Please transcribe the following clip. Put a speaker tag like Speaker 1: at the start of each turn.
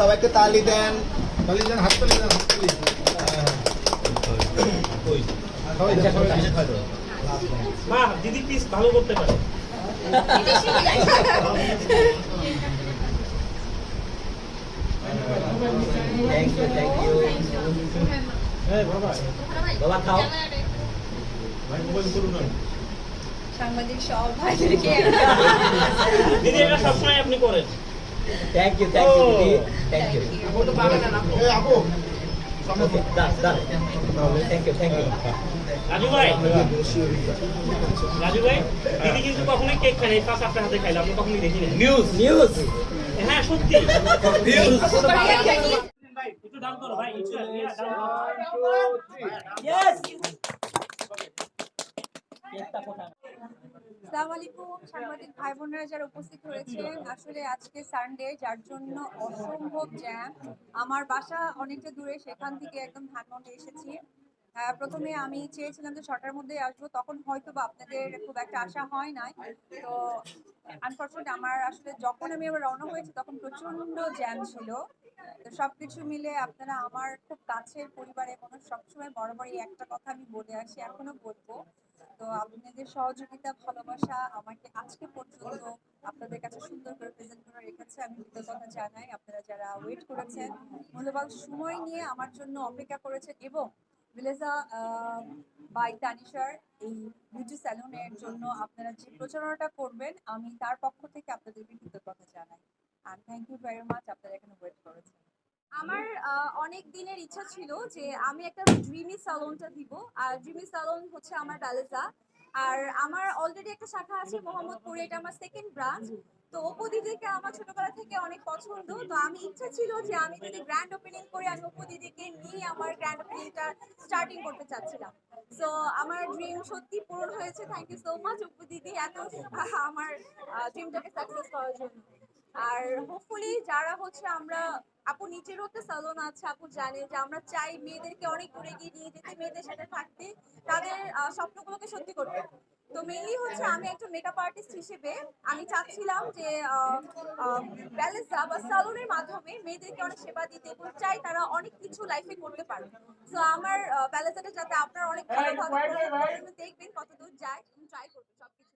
Speaker 1: সবাইকে তালি দেন।
Speaker 2: তালি দেন হাত তালি দেন হাত তালি।
Speaker 3: মা দিদি পিস ভালো করতে পারে।
Speaker 4: থ্যাংক ইউ থ্যাংক ইউ
Speaker 2: বাবা।
Speaker 4: বাবা খাও।
Speaker 2: ভাই মোবাইল করুন না
Speaker 5: সাংবাদিক সব ভাইদেরকে
Speaker 3: দিদি এটা সবসময় আপনি করেন।
Speaker 4: থ্যাংক ইউ থ্যাংক ইউ দিদি থ্যাংক ইউ
Speaker 2: এই আপু
Speaker 4: okay Das Das thank you thank you
Speaker 3: Raju ভাই রাজু ভাই দিদি কিন্তু কখনোই কেক খায় না এই ফার্স্ট আপনার হাতে খাইলো আপনি কখনোই দেখিনি
Speaker 4: নিউজ নিউজ
Speaker 3: হ্যাঁ সত্যি
Speaker 4: নিউজ
Speaker 3: ভাই একটু ডাউন করো ভাই ইয়া।
Speaker 4: ইয়েস কেকটা কোথায়
Speaker 5: আসসালামু আলাইকুম, সাংবাদিক ভাই বোনেরা যারা উপস্থিত হয়েছেন আসলে আজকে সানডে যার জন্য অসম্ভব জ্যাম আমার বাসা অনেকটা দূরে, সেখান থেকে একদম ধানমন্ডে এসেছি। প্রথমে আমি চেয়েছিলাম যে ছটার মধ্যে আসব, তখন হয়তো বা আপনাদের খুব একটা আশা হয় নাই। তো আনফর্চুনেট আমার আসলে যখন আমি আবার রওনা হয়েছি, তখন প্রচণ্ড জ্যাম ছিল। তো সবকিছু মিলে আপনারা আমার খুব কাছের পরিবারের মানুষ সবসময় বরাবরই একটা কথা আমি বলে আসি, এখনও বলব। তো আপনাদের সহযোগিতা, ভালোবাসা আমাকে আজকে পর্যন্ত আপনাদের কাছে সুন্দর করে প্রেজেন্ট করে রেখেছে। আমি কৃতজ্ঞতা জানাই আপনারা যারা ওয়েট করেছেন, মূল্যবান সময় নিয়ে আমার জন্য অপেক্ষা করেছেন এবং ভিলেজা বাই তানিশার এই বিউটি স্যালুনের জন্য আপনারা যে প্রচারণাটা করবেন, আমি তার পক্ষ থেকে আপনাদেরকে কৃতজ্ঞতা জানাই। আর থ্যাংক ইউ ভেরি মাচ আপনারা এখানে ওয়েট করেছেন
Speaker 6: আমার অনেক দিনের ইচ্ছা ছিল যে আমি একটা ড্রিমি সালনটা দিব, আর ড্রিমি সালন হচ্ছে আমার প্যালেসা আর আমার অলরেডি একটা শাখা আছে মোহাম্মদপুরে, এটা আমার সেকেন্ড ব্রাঞ্চ তো অপু আমার ছোটবেলা থেকে অনেক পছন্দ। তো আমি ইচ্ছা ছিল যে আমি যদি গ্র্যান্ড ওপেনিং করি, আমি অপু নিয়ে আমার গ্র্যান্ড ওপেনিংটা স্টার্টিং করতে চাচ্ছিলাম। সো আমার ড্রিম সত্যি পূরণ হয়েছে। Thank you so much Apu এত আমার ড্রিমটাকে সাকসেস করার জন্য। আর হোপফুলি যারা হচ্ছে আমরা আপু নিচেরও একটা সালন আছে আপু জানে যে আমরা চাই মেয়েদেরকে অনেক দূরে গিয়ে নিয়ে যেতে মেয়েদের সাথে থাকতে। তাদের স্বপ্নগুলোকে সত্যি করতে। তো মেইনলি হচ্ছে আমি একজন মেকআপ আর্টিস্ট হিসেবে আমি চাচ্ছিলাম যে ব্যালেন্সা বা সালনের মাধ্যমে মেয়েদেরকে অনেক সেবা দিতে এবং চাই তারা অনেক কিছু লাইফে করতে পারে তো আমার ব্যালেন্সাটা যাতে আপনারা অনেক ভালোভাবে দেখবেন কতদূর যায় ট্রাই করবেন সবকিছু।